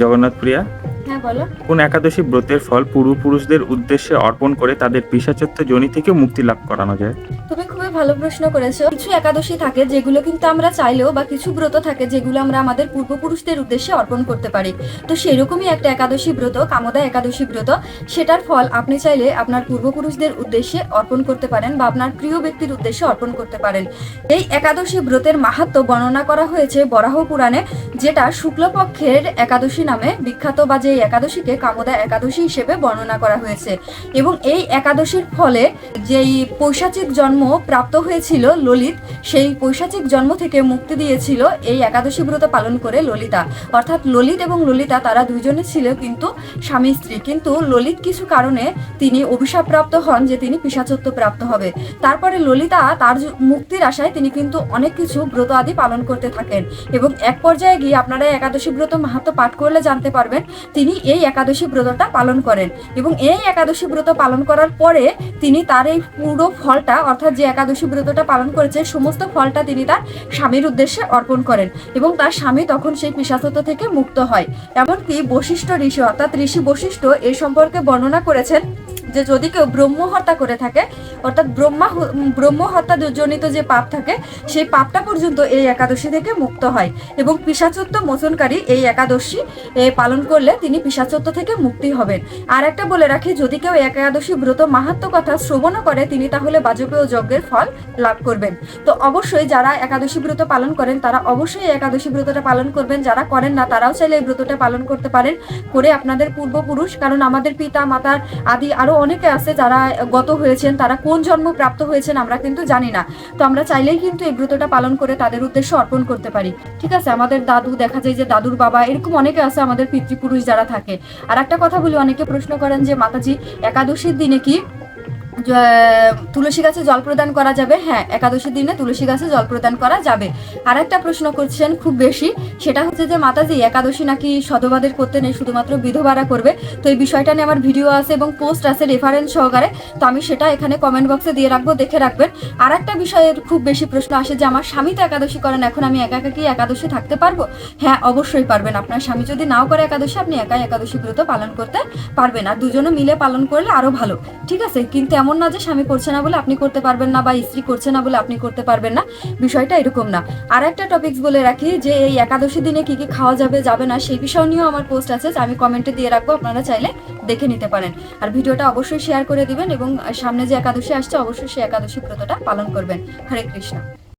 জগন্নাথ প্রিয়া। হ্যাঁ বলো। কোন একাদশী ব্রতের ফল পূর্বপুরুষদের উদ্দেশ্যে অর্পণ করে তাদের পিসাচত্ব জনি থেকেও মুক্তি লাভ করানো যায়। তুমি খুবই ভালো প্রশ্ন করেছ। কিছু একাদশী থাকে যেগুলো কিন্তু আমরা চাইলেও বা কিছু ব্রত থাকে যেগুলো আমরা আমাদের পূর্বপুরুষদের উদ্দেশ্যে অর্পণ করতে পারি। তো সেরকমই একটা একাদশী ব্রত কামদা একাদশী ব্রত সেটার ফল আপনি চাইলে আপনার পূর্বপুরুষদের উদ্দেশ্যে অর্পণ করতে পারেন বা আপনার প্রিয় ব্যক্তির উদ্দেশ্যে অর্পণ করতে পারেন। এই একাদশী ব্রতের মাহাত্ম্য বর্ণনা করা হয়েছে বরাহ পুরাণে যেটা শুক্লপক্ষের একাদশী নামে বিখ্যাত বা যে একাদশীকে কামদা একাদশী হিসেবে বর্ণনা করা হয়েছে। এবং এই একাদশীর ফলে যেই পৈশাচিক জন্ম প্রাপ্ত হয়েছিল ললিত, সেই পৈশাচিক জন্ম থেকে মুক্তি দিয়েছিল এই একাদশী ব্রত পালন করে ললিতা। অর্থাৎ ললিত এবং ললিতা তারা দুইজনে ছিল কিন্তু স্বামী স্ত্রী। কিন্তু ললিত কিছু কারণে তিনি অভিশাপপ্রাপ্ত হন যে তিনি পিসাচত্ব প্রাপ্ত হবে। তারপরে ললিতা তার মুক্তির আশায় তিনি কিন্তু অনেক কিছু ব্রত আদি পালন করতে থাকেন। এবং এক পর্যায়ে গিয়ে আপনারা একাদশী ব্রত মাহাত্ম পাঠ করলে জানতে পারবেন তিনি এই একাদশী ব্রতটা পালন করেন এবং এই একাদশী ব্রত পালন করার পরে তিনি তার এই পুরো ফলটা, অর্থাৎ যে একাদশী ব্রতটা পালন করেছে সমস্ত ফলটা তিনি তার স্বামীর উদ্দেশ্যে অর্পণ করেন এবং তার স্বামী তখন সেই পিসাচত্ব থেকে মুক্ত হয়। এমনকি বশিষ্ঠ ঋষি, অর্থাৎ ঋষি বশিষ্ঠ এ সম্পর্কে বর্ণনা করেছেন যে যদি কেউ ব্রহ্ম হত্যা করে থাকে, অর্থাৎ ব্রহ্মা হ- ব্রহ্ম হত্যা জনিত যে পাপ থাকে, সেই পাপটা পর্যন্ত এই একাদশী থেকে মুক্ত হয় এবং পিসাচত্ব মোচনকারী এই একাদশী পালন করলে তিনি পিসাচত্ব থেকে মুক্তি হবেন। আর একটা বলে রাখি, যদি কেউ একাদশী ব্রত মাহাত্ম কথা শ্রবণ করে, তিনি তাহলে বাজপেয় যজ্ঞের ফল লাভ করবেন। তো অবশ্যই যারা একাদশী ব্রত পালন করেন, তারা অবশ্যই একাদশী ব্রতটা পালন করবেন। যারা করেন না, তারাও চাইলে এই ব্রতটা পালন করতে পারেন, করে আপনাদের পূর্বপুরুষ, কারণ আমাদের পিতা মাতার আদি আরও অনেকে আছে যারা গত হয়েছেন, তারা কোন জন্ম প্রাপ্ত হয়েছেন আমরা কিন্তু জানি না। তো আমরা চাইলেই কিন্তু এই ব্রতটা পালন করে তাদের উদ্দেশ্য অর্পণ করতে পারি। ঠিক আছে? আমাদের দাদু দেখা যায় যে দাদুর বাবা, এরকম অনেকে আছে আমাদের পিতৃপুরুষ যারা থাকে। আর একটা কথা বলি, অনেকে প্রশ্ন করেন যে, মাতাজি, একাদশীর দিনে কি তুলসী গাছে জল প্রদান করা যাবে। হ্যাঁ একাদশীর দিনে তুলসী গাছে জল প্রদান করা যাবে। আর একটা প্রশ্ন করছেন খুব বেশি, সেটা হচ্ছে যে, মাতাজি, একাদশী নাকি সধবাদের করতে নেই, শুধুমাত্র বিধবারা করবে? তো এই বিষয়টা নিয়ে আমার ভিডিও আছে এবং পোস্ট আছে রেফারেন্স সহকারে। তো আমি সেটা এখানে কমেন্ট বক্সে দিয়ে রাখব, দেখে রাখবেন। আর একটা বিষয়ের খুব বেশি প্রশ্ন আসে যে, আমার স্বামী তো একাদশী করেন, এখন আমি একা একা কি একাদশী থাকতে পারব? হ্যাঁ অবশ্যই পারবেন। আপনার স্বামী যদি নাও করে একাদশী, আপনি একাই একাদশী ব্রত পালন করতে পারবেন। আর দুজনে মিলে পালন করলে আরও ভালো। ঠিক আছে? কিন্তু এমন না যে স্বামী করছে না বলে আপনি করতে পারবেন না বা স্ত্রী করছে না বলে আপনি করতে পারবেন না, বিষয়টা এরকম না। আর একটা টপিকস বলে রাখি যে এই একাদশী দিনে কি কি খাওয়া যাবে যাবে না, সেই বিষয় নিয়েও আমার পোস্ট আছে আমি কমেন্টে দিয়ে রাখব, আপনারা চাইলে দেখে নিতে পারেন। আর ভিডিওটা অবশ্যই শেয়ার করে দিবেন এবং সামনে যে একাদশী আসছে, অবশ্যই সেই একাদশী ব্রতটা পালন করবেন। হরে কৃষ্ণ।